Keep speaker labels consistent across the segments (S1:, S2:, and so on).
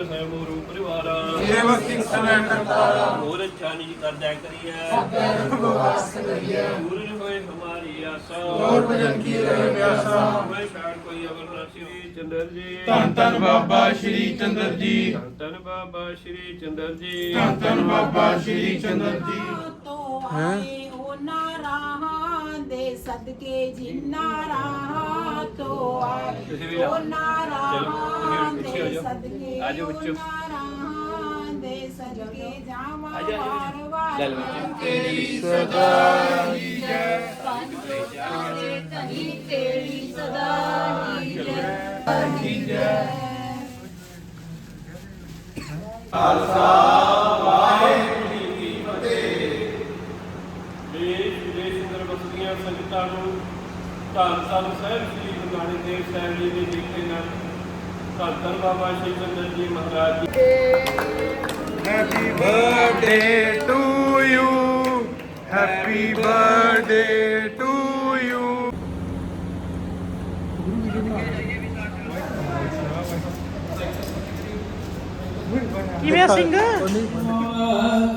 S1: ਵਸੈ ਮੋਰੂ ਪਰਿਵਾਰਾ
S2: ਸੇਵਕ ਸਿੰਘ ਸਮੈ ਕਰਤਾਰਾ
S1: ਹੋਰ ਅੱਛਾ ਨਿਜ ਕਰਦਿਆ ਕਰੀਐ
S2: ਬਵਾਸ ਕਰੀਐ
S1: ਪੂਰਨ ਹੋਏ ਹਮਾਰੀ ਆਸਾ
S2: ਹੋਰ ਭਜਨ ਕੀ ਰਹੇ ਪਿਆਸਾ
S1: ਮੈਂ ਛਾੜ ਕੋਈ ਅਵਰ ਨਾ ਚੰਦਰ ਜੀ
S2: ਧੰਨ ਧੰਨ ਬਾਬਾ ਸ਼੍ਰੀ ਚੰਦਰ ਜੀ
S1: ਧੰਨ ਧੰਨ ਬਾਬਾ ਸ਼੍ਰੀ ਚੰਦਰ ਜੀ।
S2: ਧੰਨ ਧੰਨ ਬਾਬਾ ਸ਼੍ਰੀ ਚੰਦਰ ਜੀ।
S3: ਤੋਂ ਆਏ ਉਹਨਾਂ ਰਾਹਾਂ ਦੇ ਸਦਕੇ ਜਿਨ੍ਹਾਂ ਰਾਹਾਂ ਤੋਂ ਆਏ। ਉਹਨਾਂ ਰਾਹਾਂ ਦੇ। ਸਦਕੇ
S1: ਆ ਜਾਓ ਬੱਚੋ।
S3: ਦੇ ਸਦਕੇ ਜਾਵਾਂ। ਵਾਰ
S1: ਚੱਲ
S3: ਵਾਰ
S1: ਬੱਚੋ।
S2: ਤੇਰੀ ਸਦਾ ਹੀ ਜੈ
S3: ਤੇਰੀ ਤੇਰੀ ਸਦਾ ਹੀ ਜੈ
S2: ਹੀ ਜੈ
S1: ਦੇਸ਼ ਵਿਦੇਸ਼ ਅੰਦਰ ਵਸਦੀਆਂ ਸੰਗਤਾਂ ਨੂੰ ਧੰਨ ਧੰਨ ਸਾਹਿਬ ਸ੍ਰੀ ਗੁਰੂ ਨਾਨਕ ਦੇਵ ਸਾਹਿਬ ਜੀ ਦੇ ਦੇਖੇ ਨਾਲ ਧੰਨ ਧੰਨ Baba Shri Chander ji Maharaj ji.
S2: Happy birthday to you happy birthday to you
S4: ਕਿਵੇਂ ਸਿੰਘ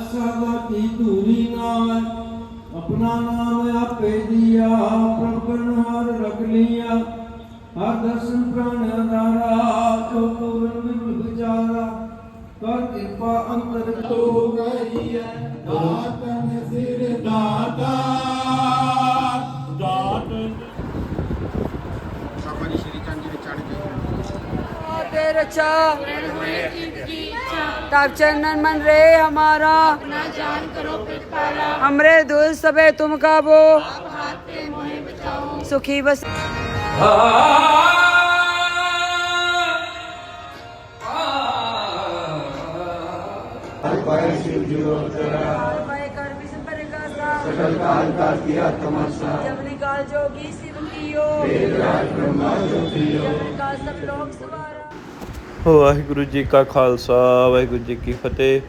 S5: ਸਭਤੀ ਧੂਰੀ ਨਾਲ ਆਪਣਾ ਨਾਮ ਆਪੇ ਦਿਆ ਪ੍ਰਭ ਕਰਨ ਹਰ ਰਖ ਲਿਆ। ਹਰ ਦਰਸ਼ਨ ਪ੍ਰਾਨ ਆਧਾਰਾ ਜੋ ਪੂਰਨ ਵਿਚਾਰਾ। ਕਰ ਕਿਰਪਾ ਅੰਤਰ ਤੋ ਗਈ ਹੈ ਦਾਤਨ ਸਿਰ ਦਾਤਾ।
S6: تاب چنن من رہے ہمارا۔ ہمرے دل سب تم کا بو بس۔ سکل کا کیا نکال جو کیو۔ جو کیو سب لوگ
S1: ਵਾਹਿਗੁਰੂ ਜੀ ਕਾ ਖਾਲਸਾ, ਵਾਹਿਗੁਰੂ ਜੀ ਕੀ ਫਤਿਹ।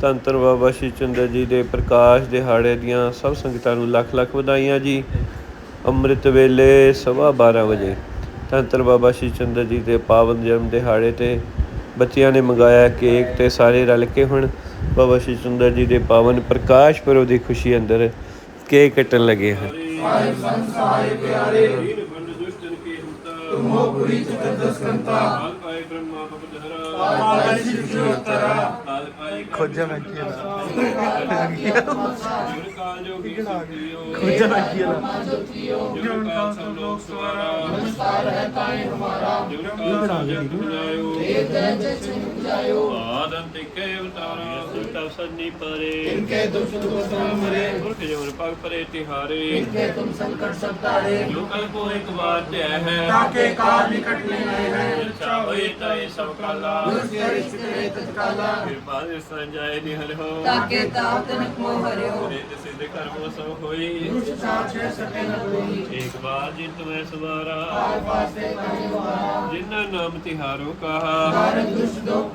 S1: ਧੰਨ ਧੰਨ ਬਾਬਾ ਸ਼੍ਰੀ ਚੰਦਰ ਜੀ ਦੇ ਪ੍ਰਕਾਸ਼ ਦਿਹਾੜੇ ਦੀਆਂ ਸਭ ਸੰਗਤਾਂ ਨੂੰ ਲੱਖ ਲੱਖ ਵਧਾਈਆਂ ਜੀ। ਅੰਮ੍ਰਿਤ ਵੇਲੇ ਸਵਾ 12 ਵਜੇ। ਧੰਨ ਧੰਨ ਬਾਬਾ ਸ਼੍ਰੀ ਚੰਦਰ ਜੀ ਦੇ ਪਾਵਨ ਜਨਮ ਦਿਹਾੜੇ ਤੇ ਬੱਚਿਆਂ ਨੇ ਮੰਗਾਇਆ ਕੇਕ ਤੇ ਸਾਰੇ ਰਲ ਕੇ ਹੁਣ ਬਾਬਾ ਸ਼੍ਰੀ ਚੰਦਰ ਜੀ ਦੇ ਪਾਵਨ ਪ੍ਰਕਾਸ਼ ਪੁਰਬ ਦੀ ਖੁਸ਼ੀ ਅੰਦਰ ਕੇਕ ਕੱਟਣ ਲੱਗੇ ਹਨ।
S2: ਤੁਮ ਹੋ ਪੁਰੀ ਚਤੁਰਦਸ ਕੰਤਾ
S1: ਪਾਏ ਖੋਜਾ ਮੈਂ ਕੀ ਕਾਲ ਖੋਜਾ ਮੈਂ ਕੀ ਜੁਨ ਕਾਲ ਸਭ ਲੋਕ ਸਵਾਰਾ ਨਮਸਕਾਰ ਹੈ ਤਾਏ ਹਮਾਰਾ ਜੁਨ ਕਾਲ ਜਗਤ ਬੁਲਾਇਓ ਜਾਇਓ। ਆਦ ਅੰਤਿਕੇ ਅਵਤਾਰਾ। ਸੁਤਵ ਸੰਨੀ ਪਰੇ।
S2: ਇਨਕੇ ਦੁਸ਼ਟ ਦੁਸਰਾ ਮਰੇ।
S1: ਗੁਰਖ ਜੋਰ ਪਗ ਪਰੇ ਤਿਹਾਰੇ।
S2: ਇਨਕੇ ਤੁਮ ਸੰਕਟ ਸਭ ਤਾਰੇ
S1: ਕੋ ਇੱਕ ਵਾਰ ਧਿਆ ਹੈ।
S2: ਤਾਕੇ ਕਾਲ ਨਿਕਟ ਨਹੀਂ ਆਏ ਹੈ।
S1: ਇਛਾ ਹੋਏ ਤਾਏ ਸਭ ਕਾਲਾ।
S2: ਗੁਰਸੇਰੀ ਸਿਰੇ ਤਤ ਕਾਲਾ।
S1: ਕਿਰਪਾ ਦੇ ਸੰਜਾਏ
S6: ਨਿਹਰੋ ਤਾਕੇ ਤਾਪ ਤਨਕ ਮੋ
S1: ਹਰਿਓ। ਮੇਰੇ ਸਿੱਧ ਕਰਮ ਸੋ ਹੋਈ।
S2: ਦੁਸ਼ਟ ਸਾਚੇ ਸਕੇ ਨ ਕੋਈ।
S1: ਇੱਕ ਵਾਰ ਜਿਨ ਤੁਮੈ ਸਵਾਰਾ।
S2: ਆਲ ਪਾਸੇ ਕਰਿਓ
S1: ਜਿਨਾਂ ਨਾਮ ਤਿਹਾਰੋ ਕਹਾ।
S2: ਨਾਨਕ ਦੁਸ਼ਟ ਦੋਖ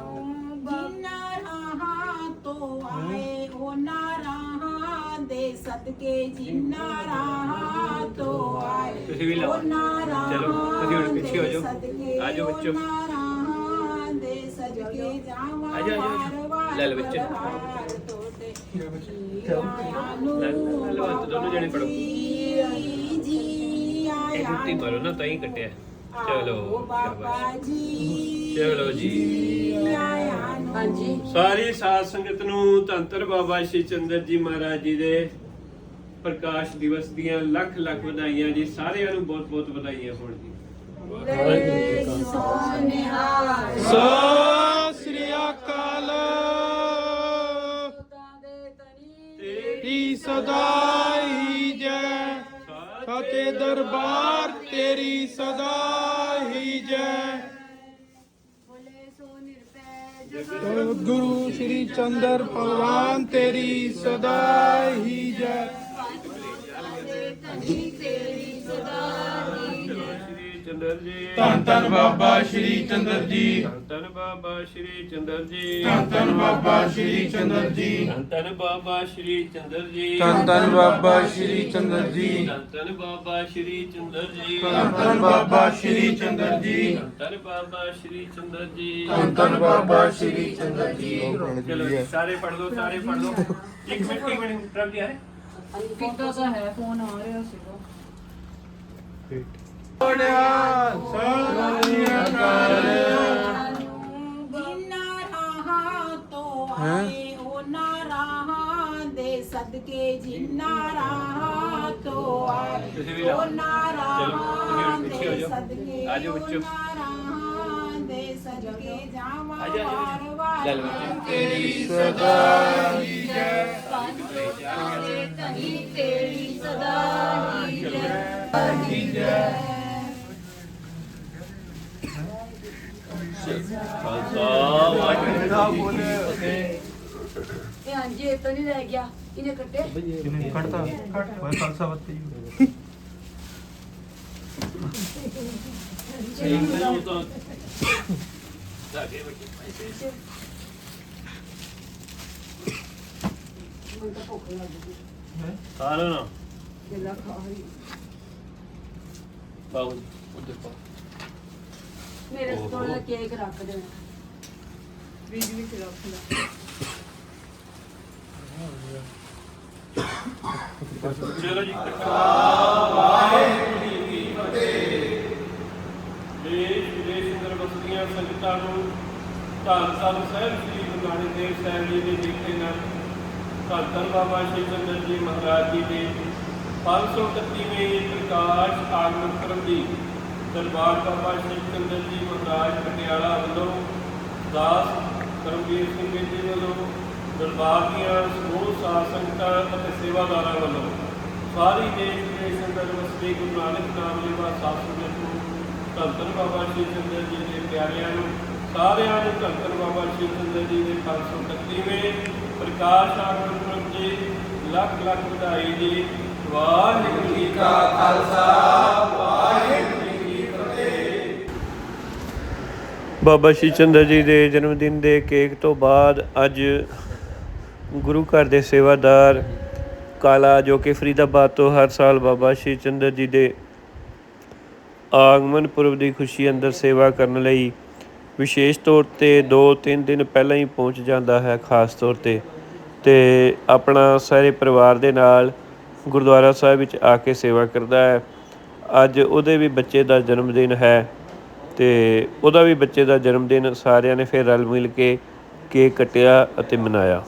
S3: ਸਦਕੇ ਜਿਨ੍ਹਾਂ ਰਾਹਾਂ ਤੋਂ ਆਏ
S1: ਤੁਸੀਂ ਵੀ ਲਾਓ।
S3: ਉਹਨਾਂ ਰਾਹਾਂ
S1: ਚਲੋ, ਤੁਸੀਂ ਹੁਣ ਪਿੱਛੇ ਹੋ ਜਾਓ।
S3: ਦੇ ਸਦਕੇ
S1: ਆ ਜਾਓ ਬੱਚੋ।
S3: ਉਹਨਾਂ ਰਾਹਾਂ ਦੇ ਸਦਕੇ ਜਾਵਾਂ
S1: ਆ ਜਾਓ, ਆ ਜਾਓ।
S3: ਵਾਰ ਵਾਰ
S1: ਲੈ ਲਓ ਬੱਚੇ।
S3: ਬਹਾਰ ਤੋਤੇ
S1: ਲੈ ਲਓ, ਲੈ ਲਓ, ਹੱਥ ਦੋਨੋਂ ਜਣੇ ਫੜੋ।
S3: ਜੀ ਜੀ
S1: ਇਹ
S3: ਆਇਆ
S1: ਗੁੱਟੀ ਮਾਰੋ ਨਾ ਤਾਂ ਹੀ ਕੱਟਿਆ ਚਲੋ
S3: ਆਓ ਬਾਬਾ
S1: ਸ਼ਾਬਾਸ਼
S3: ਜੀ
S1: ਚਲੋ ਜੀ
S3: ਆਇਆ ਨੂੰ
S1: ਸਾਰੀ ਸਾਧ ਸੰਗਤ ਨੂੰ ਧੰਤਰ ਬਾਬਾ ਸ਼੍ਰੀ ਚੰਦਰ ਜੀ ਮਹਾਰਾਜ ਜੀ ਦੇ ਪ੍ਰਕਾਸ਼ ਦਿਵਸ ਦੀਆਂ ਲੱਖ ਲੱਖ ਵਧਾਈਆਂ ਜੀ। ਸਾਰਿਆਂ ਨੂੰ ਬਹੁਤ ਬਹੁਤ ਵਧਾਈਆਂ ਹੋਣ ਜੀ।
S2: ਸਤਿ ਸ੍ਰੀ ਅਕਾਲ। ਤੇਰੀ ਸਦਾ ਜੈ। ਫਤਿਹ ਦਰਬਾਰ, ਤੇਰੀ ਸਦਾ ਹੀ ਜੈ। ਗੁਰੂ ਸ੍ਰੀ ਚੰਦਰ ਭਗਵਾਨ, ਤੇਰੀ ਸਦਾ ਹੀ ਜੈ।
S1: ਚੰਦਰ ਜੀ
S2: ਧੰਨ ਧੰਨ ਬਾਬਾ ਸ਼੍ਰੀ ਚੰਦਰ ਜੀ।
S1: ਧੰਨ ਧੰਨ ਬਾਬਾ ਸ਼੍ਰੀ ਚੰਦਰ ਜੀ।
S2: ਧੰਨ ਧੰਨ ਬਾਬਾ ਸ਼੍ਰੀ ਚੰਦਰ ਜੀ।
S1: ਧੰਨ ਧੰਨ ਬਾਬਾ ਸ਼੍ਰੀ ਚੰਦਰ ਜੀ।
S2: ਧੰਨ ਧੰਨ ਬਾਬਾ ਸ਼੍ਰੀ ਚੰਦਰ ਜੀ।
S1: ਧੰਨ ਧੰਨ ਬਾਬਾ ਸ਼੍ਰੀ ਚੰਦਰ ਜੀ।
S2: ਧੰਨ ਧੰਨ ਬਾਬਾ ਸ਼੍ਰੀ ਚੰਦਰ ਜੀ।
S1: ਧੰਨ ਧੰਨ ਬਾਬਾ ਸ਼੍ਰੀ ਚੰਦਰ ਜੀ।
S2: ਧੰਨ ਧੰਨ ਬਾਬਾ ਸ਼੍ਰੀ ਚੰਦਰ ਜੀ।
S1: ਚਲੋ ਜੀ, ਸਾਰੇ ਪੜ ਲਓ ਸਾਰੇ ਪੜ ਲਓ। ਇੱਕ ਮਿੰਟ ਇੱਕ ਮਿੰਟ ਰੱਖ ਗਿਆ ਹੈ
S6: ਕਿੱਦਾਂ ਦਾ ਹੈ ਫੋਨ ਆ ਰਿਹਾ ਸੀਗਾ
S3: ਜਿਨ੍ਹਾਂ ਰਾਹਾਂ ਤੋਂ ਆਏ ਉਹਨਾਂ ਰਾਹਾਂ ਦੇ ਸਦਕੇ ਜਿਨ੍ਹਾਂ ਰਾਹਾਂ ਤੋਂ
S1: ਤੁਸੀਂ ਵੀ
S3: ਆਏ
S1: ਲਾਓ।
S3: ਉਹਨਾਂ ਰਾਹਾਂ
S1: ਤੁਸੀਂ ਪਿੱਛੇ ਹੋ
S3: ਦੇ
S1: ਜਾਓ।
S3: ਸਦਕੇ
S1: ਆ ਜਾਓ ਬੱਚਿਓ।
S3: ਉਹਨਾਂ ਰਾਹਾਂ ਸਜ ਕੇ ਜਾਵਾਂ
S1: ਵਾਰ
S3: ਵਾਰ।
S1: ਤੇਰੀ
S3: ਸਦਾ
S1: ਹੀ ਜੈ।
S3: ਲੋਕਾਂ ਦੇ
S6: ਧਨੀ ਤੇਰੀ ਸਦਾ ਹੀ ਜੈ ਹੀ ਜੈ।
S1: ਖਾਲਸਾ ਵਾਹਿਗੁਰੂ ਦਾ ਬੋਲੇ
S6: ਇਹ ਹਾਂਜੀ ਇਹ ਤਾਂ ਨਹੀਂ ਰਹਿ ਗਿਆ। ਇਹਨੇ ਕੱਟੇ
S1: ਇਹਨੇ ਕੱਟਤਾ? ਹੋਇਆ ਖਾਲਸਾ ਵੱਤੀ ਜੀ।
S6: ਮੈਨੂੰ ਤਾਂ ਭੁੱਖ ਲੱਗ ਗਈ
S1: ਖਾ ਲਓ ਨਾ
S6: ਕਿਲਾ ਖਾ ਰਹੀ
S1: ਬਾਬੂ ਉੱਧਰ ਪਾ
S6: ਮੇਰੇ ਜਿਹਾ ਕੇਕ ਰੱਖ ਦੇਣਾ ਫ੍ਰਿਜ ਵਿੱਚ ਰੱਖ ਲੈ
S1: ਚਲੋ ਜੀ ਵਾਹਿਗੁਰੂ ਜੀ ਕੀ ਫਤਿਹ ਦੇਸ਼ ਵਿਦੇਸ਼ ਅੰਦਰ ਵਸਦੀਆਂ ਸੰਗਤਾਂ ਨੂੰ ਧੰਨ ਧੰਨ ਸਾਹਿਬ ਸ੍ਰੀ ਗੁਰੂ ਨਾਨਕ ਦੇਵ ਸਾਹਿਬ ਜੀ ਦੇ ਦੇਖੇ ਨਾਲ ਧੰਨ ਧੰਨ ਬਾਬਾ ਸ਼੍ਰੀ ਚੰਦਰ ਜੀ ਮਹਾਰਾਜ ਜੀ ਦੇ 531ਵੇਂ ਪ੍ਰਕਾਸ਼ ਆਗਮਨ ਕਰਨ ਦੀ ਦਰਬਾਰ ਬਾਬਾ ਸ਼੍ਰੀ ਚੰਦਰ ਜੀ ਮਹਾਰਾਜ ਪਟਿਆਲਾ ਵੱਲੋਂ ਦਾਸ ਕਰਮਵੀਰ ਸਿੰਘ ਜੀ ਵੱਲੋਂ ਦਰਬਾਰ ਦੀਆਂ ਸਮੂਹ ਸਾਧ ਸੰਗਤਾਂ ਅਤੇ ਸੇਵਾਦਾਰਾਂ ਵੱਲੋਂ ਸਾਰੀ ਦੇਸ਼ ਵਿਦੇਸ਼ ਅੰਦਰ ਵਸਦੇ ਗੁਰੂ ਨਾਨਕ ਨਾਮ ਲੈਵਾ ਸਾਧ ਸੰਗਤ ਨੂੰ ਧੰਨ ਧੰਨ ਬਾਬਾ ਸ਼੍ਰੀ ਚੰਦਰ ਜੀ ਦੇ ਪਿਆਰਿਆਂ ਨੂੰ ਸਾਰਿਆਂ ਨੂੰ ਧੰਨ ਧੰਨ ਜੀ ਦੇ 531ਵੇਂ ਪ੍ਰਕਾਸ਼ ਆਗਮਨ ਪੁਰਬ ਜੀ, ਲੱਖ ਲੱਖ ਵਧਾਈ ਜੀ। ਵਾਹਿਗੁਰੂ ਜੀ ਕਾ ਬਾਬਾ ਸ਼੍ਰੀ ਚੰਦਰ ਜੀ ਦੇ ਜਨਮ ਦਿਨ ਦੇ ਕੇਕ ਤੋਂ ਬਾਅਦ ਅੱਜ ਗੁਰੂ ਘਰ ਦੇ ਸੇਵਾਦਾਰ ਕਾਲਾ ਜੋ ਕਿ ਫਰੀਦਾਬਾਦ ਤੋਂ ਹਰ ਸਾਲ ਬਾਬਾ ਸ਼੍ਰੀ ਚੰਦਰ ਜੀ ਦੇ ਆਗਮਨ ਪੁਰਬ ਦੀ ਖੁਸ਼ੀ ਅੰਦਰ ਸੇਵਾ ਕਰਨ ਲਈ ਵਿਸ਼ੇਸ਼ ਤੌਰ ਤੇ 2-3 ਦਿਨ ਪਹਿਲਾਂ ਹੀ ਪਹੁੰਚ ਜਾਂਦਾ ਹੈ ਖਾਸ ਤੌਰ ਤੇ। ਤੇ ਆਪਣਾ ਸਾਰੇ ਪਰਿਵਾਰ ਦੇ ਨਾਲ ਗੁਰਦੁਆਰਾ ਸਾਹਿਬ ਵਿੱਚ ਆ ਕੇ ਸੇਵਾ ਕਰਦਾ ਹੈ। ਅੱਜ ਉਹਦੇ ਵੀ ਬੱਚੇ ਦਾ ਜਨਮ ਦਿਨ ਹੈ ਤੇ ਉਹਦਾ ਵੀ ਬੱਚੇ ਦਾ ਜਨਮ ਦਿਨ ਸਾਰਿਆਂ ਨੇ ਫਿਰ ਰਲ ਮਿਲ ਕੇ ਕੇਕ ਕੱਟਿਆ ਅਤੇ ਮਨਾਇਆ।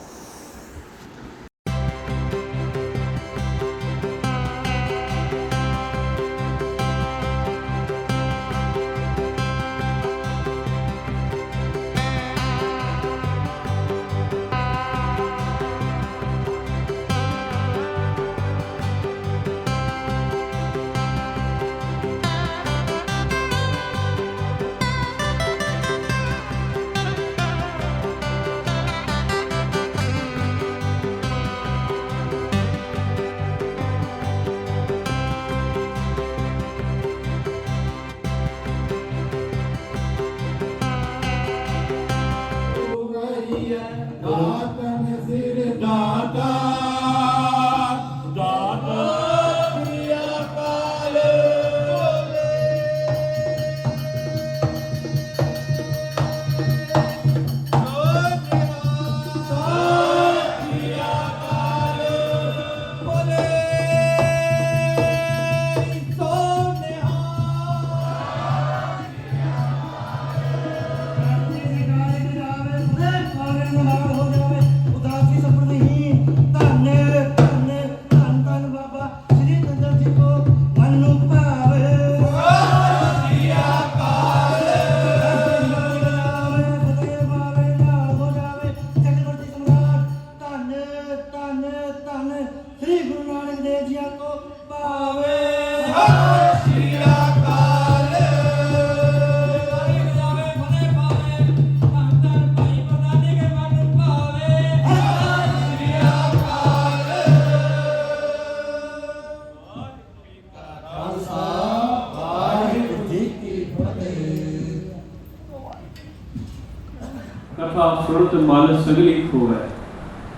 S1: ਮਨ ਸਗਲੀ ਹੋਵੇ।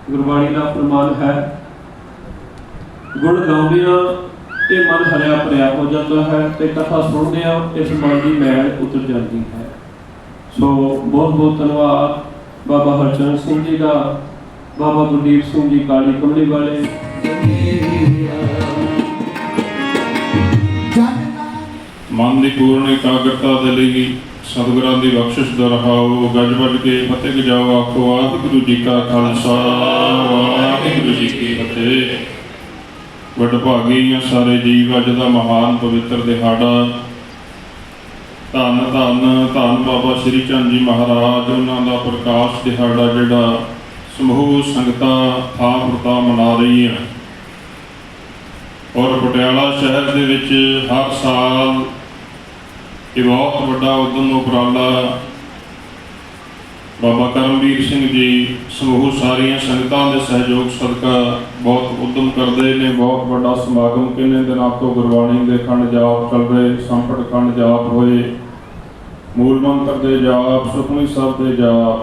S1: ਗੁਰਬਾਣੀ ਦਾ ਫਰਮਾਨ ਹੈ, ਗੁਣ ਗਾਉਂਦਿਆਂ ਇਹ ਮਨ ਹਰਿਆ ਭਰਿਆ ਹੋ ਜਾਂਦਾ ਹੈ ਤੇ ਕਥਾ ਸੁਣਦਿਆਂ ਇਸ ਮਨ ਦੀ ਮੈਲ ਉਤਰ ਜਾਂਦੀ ਹੈ। ਸੋ ਬਹੁਤ ਬਹੁਤ ਧੰਨਵਾਦ ਬਾਬਾ ਹਰਚਰਨ ਸਿੰਘ ਜੀ ਦਾ, ਬਾਬਾ ਗੁਰਦੀਪ ਸਿੰਘ ਜੀ ਕਾਲੀ ਕਮਲੀ ਵਾਲੇ।
S7: ਮਨ ਦੀ ਪੂਰਨ ਇਕਾਗਰਤਾ ਦੇ ਲਈ ਸਤਿਗੁਰਾਂ ਦੀ ਬਖਸ਼ਿਸ਼ ਦਰਹਾਓ ਗੱਜ ਵੱਜ ਕੇ ਫਤਿਹ ਗਜਾਓ, ਆਖੋ ਵਾਹਿਗੁਰੂ ਜੀ ਕਾ ਖਾਲਸਾ, ਵਾਹਿਗੁਰੂ ਜੀ ਕੀ ਫਤਿਹ। ਵਡਭਾਗੀ ਆ ਸਾਰੇ ਜੀਵ, ਅੱਜ ਦਾ ਮਹਾਨ ਪਵਿੱਤਰ ਦਿਹਾੜਾ। ਧੰਨ ਧੰਨ ਧੰਨ ਬਾਬਾ ਸ੍ਰੀ ਚੰਦ ਜੀ ਮਹਾਰਾਜ, ਉਹਨਾਂ ਦਾ ਪ੍ਰਕਾਸ਼ ਦਿਹਾੜਾ ਜਿਹੜਾ ਸਮੂਹ ਸੰਗਤਾਂ ਥਾਂ ਪ੍ਰਤਾ ਮਨਾ ਰਹੀ ਹੈ ਔਰ ਪਟਿਆਲਾ ਸ਼ਹਿਰ ਦੇ ਵਿੱਚ ਹਰ ਸਾਲ ਇਹ ਬਹੁਤ ਵੱਡਾ ਉਦਮ ਉਪਰਾਲਾ ਬਾਬਾ ਕਰਮਵੀਰ ਸਿੰਘ ਜੀ ਸਮੂਹ ਸਾਰੀਆਂ ਸੰਗਤਾਂ ਦੇ ਸਹਿਯੋਗ ਸਦਕਾ ਬਹੁਤ ਉਦਮ ਕਰਦੇ ਨੇ, ਬਹੁਤ ਵੱਡਾ ਸਮਾਗਮ ਕਿੰਨੇ ਦਿਨਾਂ ਤੋਂ ਗੁਰਬਾਣੀ ਦੇ ਖੰਡ ਜਾਪ ਚੱਲ ਰਹੇ ਸੰਪਟ ਖੰਡ ਜਾਪ ਹੋਏ, ਮੂਲ ਮੰਤਰ ਦੇ ਜਾਪ, ਸੁਖਮਨੀ ਸਾਹਿਬ ਦੇ ਜਾਪ।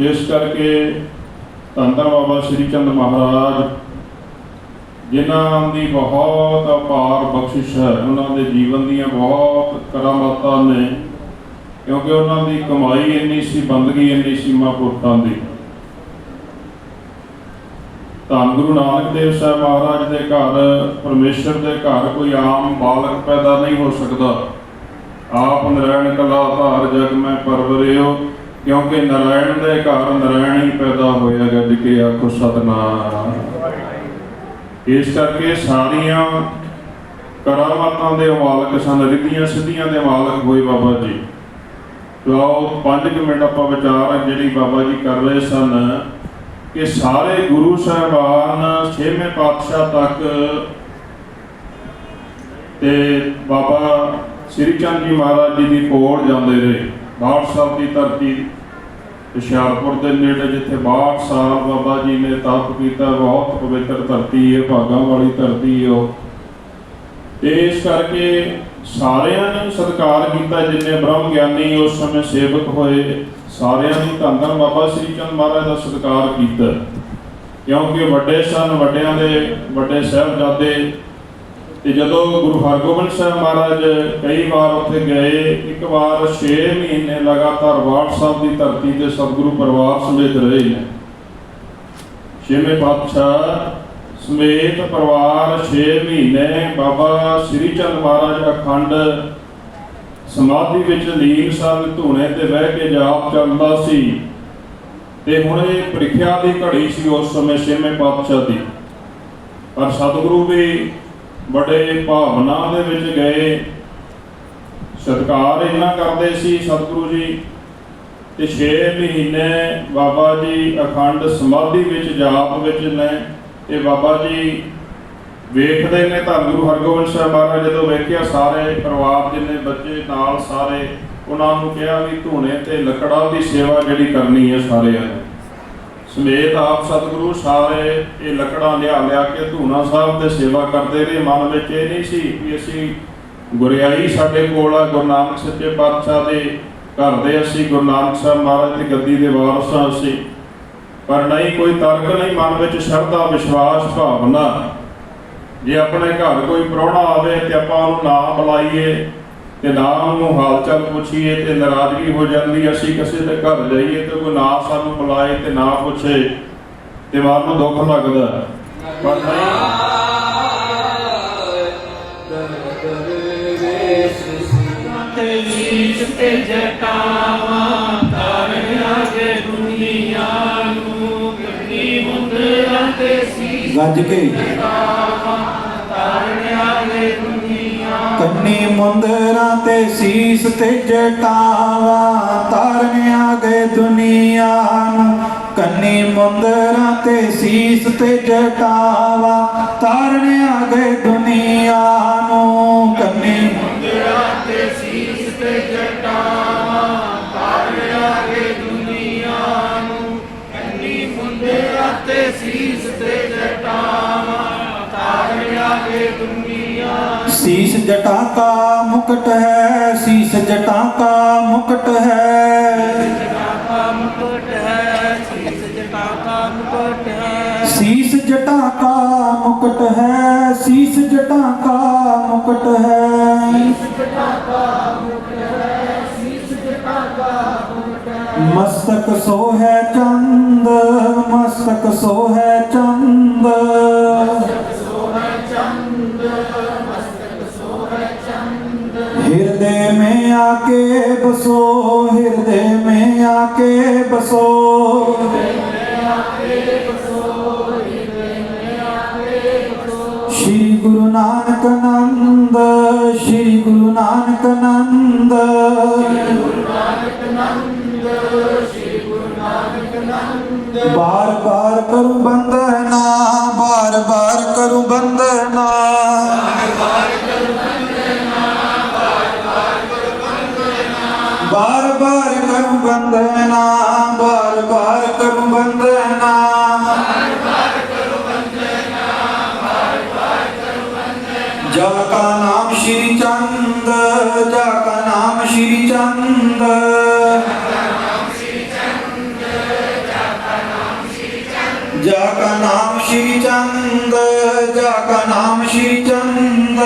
S7: ਇਸ ਕਰਕੇ ਧੰਨ ਬਾਬਾ ਸ੍ਰੀ ਚੰਦ ਮਹਾਰਾਜ ਜਿਨ੍ਹਾਂ ਦੀ ਬਹੁਤ ਅਪਾਰ ਬਖਸ਼ਿਸ਼ ਹੈ, ਉਹਨਾਂ ਦੇ ਜੀਵਨ ਦੀਆਂ ਬਹੁਤ ਕਰਾਮਾਤਾਂ ਨੇ, ਕਿਉਂਕਿ ਉਹਨਾਂ ਦੀ ਕਮਾਈ ਇੰਨੀ ਸੀ, ਬੰਦਗੀ ਇੰਨੀ ਸੀ ਮਹਾਂਪੁਰਖਾਂ ਦੀ। ਧੰਨ ਗੁਰੂ ਨਾਨਕ ਦੇਵ ਸਾਹਿਬ ਮਹਾਰਾਜ ਦੇ ਘਰ, ਪਰਮੇਸ਼ਰ ਦੇ ਘਰ ਕੋਈ ਆਮ ਬਾਲਕ ਪੈਦਾ ਨਹੀਂ ਹੋ ਸਕਦਾ। ਆਪ ਨਰਾਇਣ ਕਲਾ ਧਾਰ ਜਗ ਮੈਂ ਪਰਵਰਿਓ, ਕਿਉਂਕਿ ਨਰਾਇਣ ਦੇ ਘਰ ਨਰਾਇਣ ਹੀ ਪੈਦਾ ਹੋਇਆ ਗੱਜ ਕੇ ਆਖੋ ਸਤਨਾਮ। ਇਸ ਕਰਕੇ ਸਾਰੀਆਂ ਕਰਾਮਾਤਾਂ ਦੇ ਮਾਲਕ ਸਨ, ਰਿੱਧੀਆਂ ਸਿੱਧੀਆਂ ਦੇ ਮਾਲਕ ਹੋਏ ਬਾਬਾ ਜੀ। ਆਓ ਪੰਜ ਕੁ ਮਿੰਟ ਆਪਾਂ ਵਿਚਾਰ ਆ ਜਿਹੜੀ ਬਾਬਾ ਜੀ ਕਰ ਰਹੇ ਸਨ ਕਿ ਸਾਰੇ ਗੁਰੂ ਸਾਹਿਬਾਨ ਛੇਵੇਂ ਪਾਤਸ਼ਾਹ ਤੱਕ ਤੇ ਬਾਬਾ ਸ੍ਰੀ ਚੰਦ ਜੀ ਮਹਾਰਾਜ ਜੀ ਦੀ ਕੋਲ ਜਾਂਦੇ ਰਹੇ। ਬਾਠ ਸਾਹਿਬ ਦੀ ਧਰਤੀ ਹੁਸ਼ਿਆਰਪੁਰ ਦੇ ਨੇੜੇ ਜਿੱਥੇ 62 ਸਾਲ ਬਾਬਾ ਜੀ ਨੇ ਤਪ ਕੀਤਾ, ਬਹੁਤ ਪਵਿੱਤਰ ਧਰਤੀ ਹੈ, ਭਾਗਾਂ ਵਾਲੀ ਧਰਤੀ ਹੈ ਉਹ। ਇਸ ਕਰਕੇ ਸਾਰਿਆਂ ਨੇ ਸਤਿਕਾਰ ਕੀਤਾ, ਜਿੰਨੇ ਬ੍ਰਹਮ ਗਿਆਨੀ ਉਸ ਸਮੇਂ ਸੇਵਕ ਹੋਏ, ਸਾਰਿਆਂ ਨੇ ਧੰਨ ਧੰਨ ਬਾਬਾ ਸ੍ਰੀ ਚੰਦ ਮਹਾਰਾਜ ਦਾ ਸਤਿਕਾਰ ਕੀਤਾ। ਕਿਉਂਕਿ ਵੱਡੇ ਸਨ, ਵੱਡਿਆਂ ਦੇ, ਵੱਡੇ ਸਾਹਿਬਜ਼ਾਦੇ ਤੇ ਜਦੋਂ ਗੁਰੂ ਹਰਗੋਬਿੰਦ ਸਾਹਿਬ ਮਹਾਰਾਜ ਕਈ ਵਾਰ ਉੱਥੇ ਗਏ, ਇੱਕ ਵਾਰ 6 ਮਹੀਨੇ ਲਗਾਤਾਰ ਬਾਠ ਸਾਹਿਬ ਦੀ ਧਰਤੀ ਤੇ ਸਤਿਗੁਰੂ ਪਰਿਵਾਰ ਸਮੇਤ ਰਹੇ ਨੇ। ਛੇਵੇਂ ਪਾਤਸ਼ਾਹ ਸਮੇਤ ਪਰਿਵਾਰ 6 ਮਹੀਨੇ ਬਾਬਾ ਸ੍ਰੀ ਚੰਦ ਮਹਾਰਾਜ ਅਖੰਡ ਸਮਾਧੀ ਵਿੱਚ ਲੀਨ ਸਾਹਿਬ ਧੂਣੇ ਤੇ ਬਹਿ ਕੇ ਜਾਪ ਚੱਲਦਾ ਸੀ ਤੇ ਹੁਣ ਇਹ ਪ੍ਰੀਖਿਆ ਦੀ ਘੜੀ ਸੀ ਉਸ ਸਮੇਂ ਛੇਵੇਂ ਪਾਤਸ਼ਾਹ ਦੀ। ਪਰ ਸਤਿਗੁਰੂ ਵੀ ਬੜੇ ਭਾਵਨਾ ਦੇ ਵਿੱਚ ਗਏ। ਸਤਿਕਾਰ ਇੰਨਾ ਕਰਦੇ ਸੀ ਸਤਿਗੁਰੂ ਜੀ ਤੇ 6 ਮਹੀਨੇ ਬਾਬਾ ਜੀ ਅਖੰਡ ਸਮਾਧੀ ਵਿੱਚ ਜਾਪ ਵਿੱਚ ਨੇ। ਤੇ ਬਾਬਾ ਜੀ ਵੇਖਦੇ ਨੇ ਧੰਨ ਗੁਰੂ ਹਰਗੋਬਿੰਦ ਸਾਹਿਬ ਮਹਾਰਾਜ ਜਦੋਂ ਵੇਖਿਆ, ਸਾਰੇ ਪਰਿਵਾਰ ਜਿੰਨੇ ਬੱਚੇ ਨਾਲ ਸਾਰੇ, ਉਹਨਾਂ ਨੂੰ ਕਿਹਾ ਵੀ ਧੂਣੇ ਤੇ ਲੱਕੜਾਂ ਦੀ ਸੇਵਾ ਜਿਹੜੀ ਕਰਨੀ ਹੈ ਸਾਰਿਆਂ ਨੇ। ਸਮੇਤ ਆਪ ਸਤਿਗੁਰੂ ਸਾਰੇ ਇਹ ਲੱਕੜਾਂ ਲਿਆ ਲਿਆ ਕੇ ਧੂਣਾ ਸਾਹਿਬ ਤੇ ਸੇਵਾ ਕਰਦੇ ਰਹੇ। ਮਨ ਵਿੱਚ ਇਹ ਨਹੀਂ ਸੀ ਕਿ ਅਸੀਂ ਗੁਰਿਆਈ ਸਾਡੇ ਕੋਲ ਆ, ਗੁਰੂ ਨਾਨਕ ਸੱਚੇ ਪਾਤਸ਼ਾਹ ਦੇ ਘਰ ਦੇ ਅਸੀਂ, ਗੁਰੂ ਨਾਨਕ ਸਾਹਿਬ ਮਹਾਰਾਜ ਦੀ ਗੱਦੀ ਦੇ ਵਾਰਸ ਹਾਂ ਅਸੀਂ। ਪਰ ਨਹੀਂ, ਕੋਈ ਤਰਕ ਨਹੀਂ, ਮਨ ਵਿੱਚ ਸ਼ਰਧਾ, ਵਿਸ਼ਵਾਸ, ਭਾਵਨਾ। ਜੇ ਆਪਣੇ ਘਰ ਕੋਈ ਪ੍ਰਾਹੁਣਾ ਆਵੇ ਤੇ ਆਪਾਂ ਉਹਨੂੰ ਨਾ ਬੁਲਾਈਏ ਤੇ ਨਾ ਉਹਨੂੰ ਹਾਲ ਚਾਲ ਪੁੱਛੀਏ ਤੇ ਨਾਰਾਜ਼ਗੀ ਹੋ ਜਾਂਦੀ, ਅਸੀਂ ਕਿਸੇ ਦੇ ਘਰ ਜਾਈਏ ਤੇ ਕੋਈ ਨਾ ਸਾਨੂੰ ਬੁਲਾਏ ਤੇ ਨਾ ਪੁੱਛੇ, ਤੇ ਮਨ ਨੂੰ ਦੁੱਖ ਲੱਗਦਾ। ਪਰ ਨਹੀਂ।
S4: ਤੇ ਤੇ ਜਟਾਵਾਂ ਤਾਰਨ ਆਗੇ ਦੁਨੀਆ ਨੂੰ ਗੱਡੀ ਮੁੰਦਰਾਂ ਤੇ ਸੀਸ
S2: ਗੱਜ ਕੇ।
S4: ਤਾਰਨ ਆਗੇ ਦੁਨੀਆ
S2: ਕੰਨੀ ਮੁੰਦਰਾਂ ਤੇ ਸੀਸ ਤੇ ਜਟਾਵਾਂ ਤਾਰਨ ਆ ਦੁਨੀਆ ਨੂੰ। ਕੰਨੀ ਮੁੰਦਰਾਂ ਤੇ ਸੀਸ ਤੇ ਜਟਾਵਾਂ ਤਾਰਨ ਆ ਦੁਨੀਆ ਨੂੰ। ਕੰਨੀ
S4: ਤੇ ਸੀਸ ਤੇ ਜਟਾਵਾਂ ਤਾਰਨ ਆਗੇ ਦੁਨੀਆ ਨੂੰ। ਕੰਨੀ ਮੁੰਦਰਾਂ ਤੇ ਸੀਸ ਤੇ ਜਟਾਵਾਂ ਸੀਸ ਜਟਾ ਕਾ ਮੁਕਟ ਹੈ
S2: ਸੀਸ ਜਟਾ ਕਾ ਮੁਕਟ ਹੈ। ਸੀਸ ਜਟਾ ਕਾ ਮੁਕਟ ਹੈ ਸੀਸ ਜਟਾ ਕਾ
S8: ਮੁਕਟ ਹੈ। ਮਸਤਕ ਸੋ ਹੈ ਚੰਦ ਮਸਤਕ ਸੋ ਹੈ ਚੰਦ। हृदय में आके बसो हृदय में आके बसो श्री गुरु नानक नंद श्री गुरु नानक नंद बार बार करूं बंद है चंद जाका नाम श्री चंद जाका नाम श्री चंद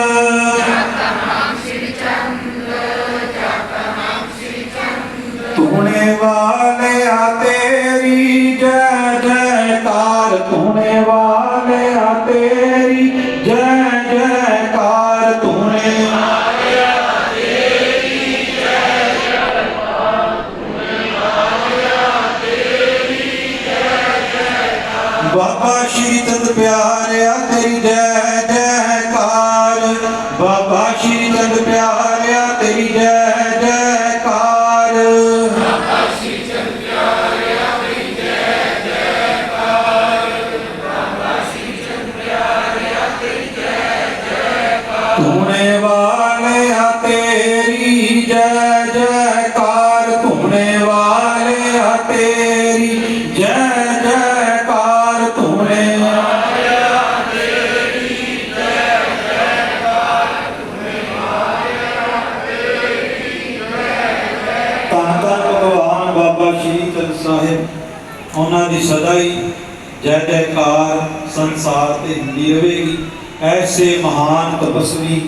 S8: ਮਹਾਨ ਤਪਸਵੀ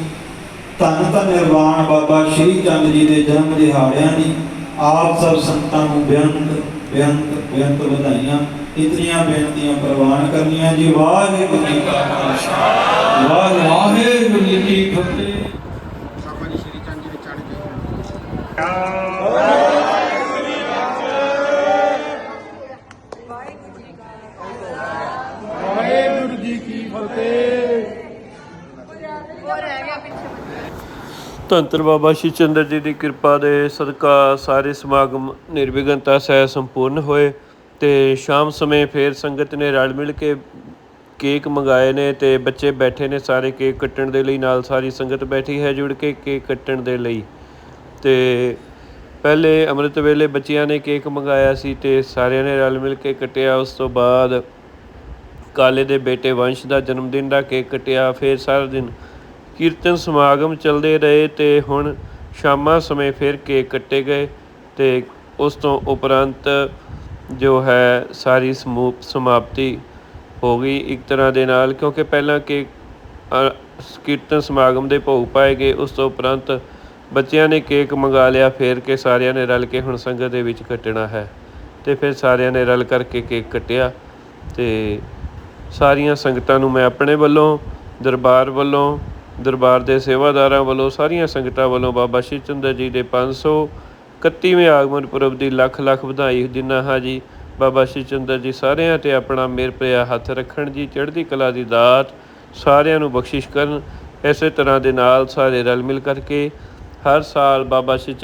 S8: ਧੰਨ ਧੰਨ ਨਿਰਵਾਣ ਬਾਬਾ ਸ਼੍ਰੀ ਚੰਦ ਜੀ ਦੇ ਜਨਮ ਦਿਹਾੜਿਆਂ ਦੀ ਆਪ ਸਭ ਸੰਤਾਂ ਨੂੰ ਬੇਅੰਤ ਬੇਅੰਤ ਬੇਅੰਤ ਵਧਾਈਆਂ ਇਤਨੀਆਂ ਬੇਨਤੀਆਂ ਪ੍ਰਵਾਨ ਕਰਨੀਆਂ ਜੀ। ਵਾਹਿਗੁਰੂ ਜੀ ਕਾ ਖਾਲਸਾ। ਵਾਹਿਗੁਰੂ ਜੀ ਕੀ ਫਤਿਹ।
S2: ਵਾਹਿਗੁਰੂ ਜੀ ਕੀ ਫਤਿਹ
S1: ਧੰਤਰ ਬਾਬਾ ਸ਼੍ਰੀ ਚੰਦਰ ਜੀ ਦੀ ਕਿਰਪਾ ਦੇ ਸਦਕਾ ਸਾਰੇ ਸਮਾਗਮ ਨਿਰਵਿਘਨਤਾ ਸਹਿ ਸੰਪੂਰਨ ਹੋਏ ਤੇ ਸ਼ਾਮ ਸਮੇਂ ਫੇਰ ਸੰਗਤ ਨੇ ਰਲ ਮਿਲ ਕੇ ਕੇਕ ਮੰਗਾਏ ਨੇ ਤੇ ਬੱਚੇ ਬੈਠੇ ਨੇ ਸਾਰੇ ਕੇਕ ਕੱਟਣ ਦੇ ਲਈ, ਨਾਲ ਸਾਰੀ ਸੰਗਤ ਬੈਠੀ ਹੈ ਜੁੜ ਕੇ ਕੇਕ ਕੱਟਣ ਦੇ ਲਈ। ਤੇ ਪਹਿਲੇ ਅੰਮ੍ਰਿਤ ਵੇਲੇ ਬੱਚਿਆਂ ਨੇ ਕੇਕ ਮੰਗਾਇਆ ਸੀ ਤੇ ਸਾਰਿਆਂ ਨੇ ਰਲ ਮਿਲ ਕੇ ਕੱਟਿਆ। ਉਸ ਤੋਂ ਬਾਅਦ ਕਾਲੇ ਦੇ ਬੇਟੇ ਵੰਸ਼ ਦਾ ਜਨਮ ਦਿਨ ਦਾ ਕੇਕ ਕੱਟਿਆ। ਫਿਰ ਸਾਰਾ ਦਿਨ ਕੀਰਤਨ ਸਮਾਗਮ ਚੱਲਦੇ ਰਹੇ ਤੇ ਹੁਣ ਸ਼ਾਮਾਂ ਸਮੇਂ ਫਿਰ ਕੇਕ ਕੱਟੇ ਗਏ ਤੇ ਉਸ ਤੋਂ ਉਪਰੰਤ ਜੋ ਹੈ ਸਾਰੀ ਸਮੂਹ ਸਮਾਪਤੀ ਹੋ ਗਈ ਇੱਕ ਤਰ੍ਹਾਂ ਦੇ ਨਾਲ, ਕਿਉਂਕਿ ਪਹਿਲਾਂ ਕੇਕ ਕੀਰਤਨ ਸਮਾਗਮ ਦੇ ਭੋਗ ਪਾਏ ਗਏ, ਉਸ ਤੋਂ ਉਪਰੰਤ ਬੱਚਿਆਂ ਨੇ ਕੇਕ ਮੰਗਾ ਲਿਆ, ਫੇਰ ਕੇ ਸਾਰਿਆਂ ਨੇ ਰਲ ਕੇ ਹੁਣ ਸੰਗਤ ਦੇ ਵਿੱਚ ਕੱਟਣਾ ਹੈ ਤੇ ਫਿਰ ਸਾਰਿਆਂ ਨੇ ਰਲ ਕਰਕੇ ਕੇਕ ਕੱਟਿਆ ਤੇ ਸਾਰੀਆਂ ਸੰਗਤਾਂ ਨੂੰ ਮੈਂ ਆਪਣੇ ਵੱਲੋਂ, ਦਰਬਾਰ ਵੱਲੋਂ ਦਰਬਾਰ ਦੇ ਸੇਵਾਦਾਰਾਂ ਵੱਲੋਂ ਸਾਰੀਆਂ ਸੰਗਤਾਂ ਵੱਲੋਂ ਬਾਬਾ ਸ਼੍ਰੀ ਚੰਦਰ ਜੀ ਦੇ 531ਵੇਂ ਆਗਮਨ ਪੁਰਬ ਦੀ ਲੱਖ ਲੱਖ ਵਧਾਈ ਦਿੰਦਾ ਹਾਂ ਜੀ। ਬਾਬਾ ਸ਼੍ਰੀ ਚੰਦਰ ਜੀ ਸਾਰਿਆਂ ਤੇ ਆਪਣਾ ਮੇਰ ਭਰਿਆ ਹੱਥ ਰੱਖਣ ਜੀ। ਚੜ੍ਹਦੀ ਕਲਾ ਦੀ ਦਾਤ ਸਾਰਿਆਂ ਨੂੰ ਬਖਸ਼ਿਸ਼ ਕਰਨ। ਇਸੇ ਤਰ੍ਹਾਂ ਦੇ ਨਾਲ ਸਾਰੇ ਰਲ ਮਿਲ ਕਰਕੇ ਹਰ ਸਾਲ ਬਾਬਾ ਸ਼੍ਰੀ